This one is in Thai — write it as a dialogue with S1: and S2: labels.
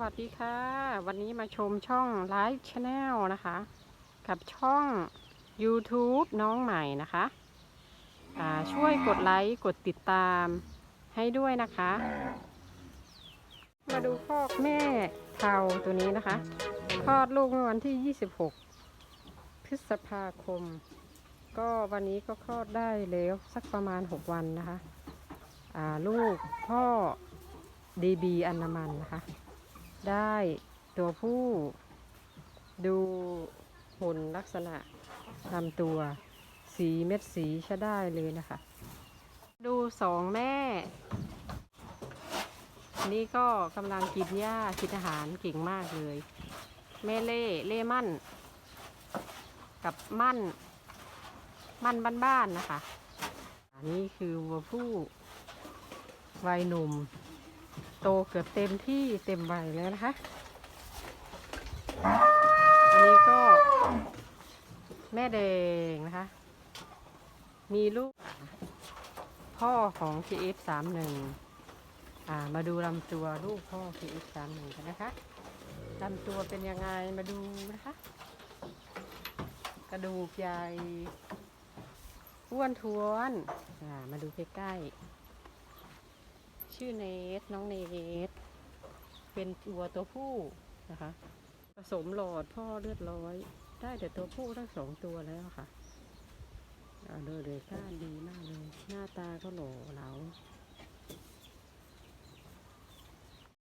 S1: วัสดีค่ะ วันนี้มาชมช่องไลฟ์ช n แนลนะคะ กับช่อง YouTube น้องใหม่นะคะช่วยกดไลค์กดติดตามให้ด้วยนะคะ มาดูคอกแม่เทาตัวนี้นะคะคลอดลูกเมื่อวันที่ 26 พฤษภาคม ก็วันนี้ก็คลอดได้แล้วสักประมาณ 6 วันนะคะลูกพ่อดีบีอันนามันนะคะ ได้ตัวผู้ดูหุ่นลักษณะลำตัวสีเม็ดสีใช้ได้เลยนะคะ ดูสองแม่ นี่ก็กำลังกินหญ้ากินอาหารเก่งมากเลย แม่เล่เล่มั่น กับมั่น มั่นบ้านๆนะคะ อันนี้คือวัวผู้วัยหนุ่ม โตเกือบเต็มที่เต็มวัยแล้วนะคะ อันนี้ก็แม่แดงนะคะ มีลูก พ่อของ KF31 อ่ามาดูลำตัวลูกพ่อ KF31 กันนะคะลำตัวเป็นยังไงมาดูนะคะ กระดูกใหญ่อ้วนท้วนอ่ามาดูใกล้ๆ ชื่อเนสน้องเนสเป็นวัวตัวผู้นะคะ ผสมหลอดพ่อเลือดร้อย ได้แต่ตัวผู้ทั้งสองตัวแล้วค่ะเอาดูเลยก้านดีมากเลย หน้าตาก็หล่อเหลา